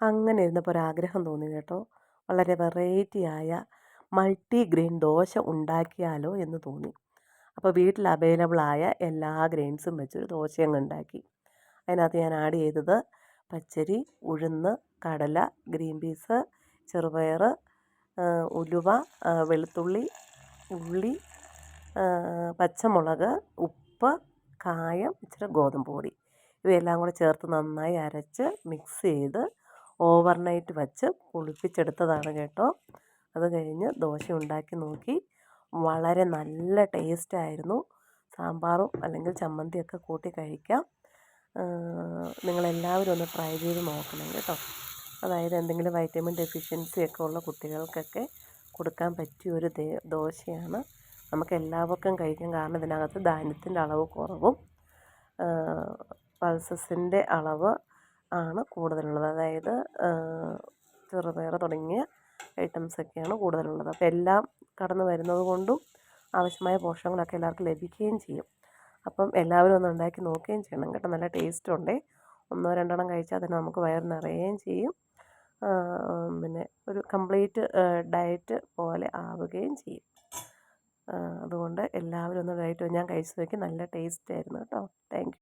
അങ്ങനെ ഇരുന്നപ്പോൾ ഒരാഗ്രഹം തോന്നി കേട്ടോ. വളരെ വെറൈറ്റി ആയ മൾട്ടി ഗ്രെയിൻ ദോശ ഉണ്ടാക്കിയാലോ എന്ന് തോന്നി. അപ്പോൾ വീട്ടിൽ അവൈലബിളായ എല്ലാ ഗ്രെയിൻസും വെച്ചൊരു ദോശ അങ്ങ് ഉണ്ടാക്കി. അതിനകത്ത് ഞാൻ ആഡ് ചെയ്തത് പച്ചരി ഉഴുന്ന് കടല ഗ്രീൻ പീസ് ചെറുപയർ ഉലുവ വെളുത്തുള്ളി ഉള്ളി പച്ചമുളക് ഉപ്പ് കായം ഇച്ചിരി ഗോതമ്പ് പൊടി. ഇവയെല്ലാം കൂടെ ചേർത്ത് നന്നായി അരച്ച് മിക്സ് ചെയ്ത് ഓവർ നൈറ്റ് വച്ച് പുളിപ്പിച്ചെടുത്തതാണ് കേട്ടോ. അത് കഴിഞ്ഞ് ദോശ ഉണ്ടാക്കി നോക്കി. വളരെ നല്ല ടേസ്റ്റായിരുന്നു സാമ്പാറും അല്ലെങ്കിൽ ചമ്മന്തിയൊക്കെ കൂട്ടി കഴിക്കാം. നിങ്ങളെല്ലാവരും ഒന്ന് ട്രൈ ചെയ്ത് നോക്കണം കേട്ടോ. അതായത് എന്തെങ്കിലും വൈറ്റമിൻ ഡെഫിഷ്യൻസി ഒക്കെ ഉള്ള കുട്ടികൾക്കൊക്കെ കൊടുക്കാൻ പറ്റിയ ഒരു ദോശയാണ്. നമുക്ക് എല്ലാവർക്കും കഴിക്കാം. കാരണം ഇതിനകത്ത് ധാന്യത്തിന്റെ അളവ് കുറവും പൾസസിന്റെ അളവ് ആണ് കൂടുതലുള്ളത്. അതായത് ചെറുപയർ തുടങ്ങിയ ഐറ്റംസൊക്കെയാണ് കൂടുതലുള്ളത്. അപ്പോൾ എല്ലാം കടന്നു വരുന്നത് കൊണ്ടും ആവശ്യമായ പോഷകങ്ങളൊക്കെ എല്ലാവർക്കും ലഭിക്കുകയും ചെയ്യും. അപ്പം എല്ലാവരും ഒന്ന് ഉണ്ടാക്കി നോക്കുകയും ചെയ്യണം കേട്ടോ. നല്ല ടേസ്റ്റ് ഉണ്ടേ. ഒന്നോ രണ്ടെണ്ണം കഴിച്ചാൽ തന്നെ നമുക്ക് വയറ് നിറയുകയും ചെയ്യും. പിന്നെ ഒരു കംപ്ലീറ്റ് ഡയറ്റ് പോലെ ആവുകയും ചെയ്യും. അതുകൊണ്ട് എല്ലാവരും ഒന്ന് ഡയറ്റ് ഞാൻ കഴിച്ചു നോക്കി. നല്ല ടേസ്റ്റ് ആയിരുന്നു കേട്ടോ. താങ്ക്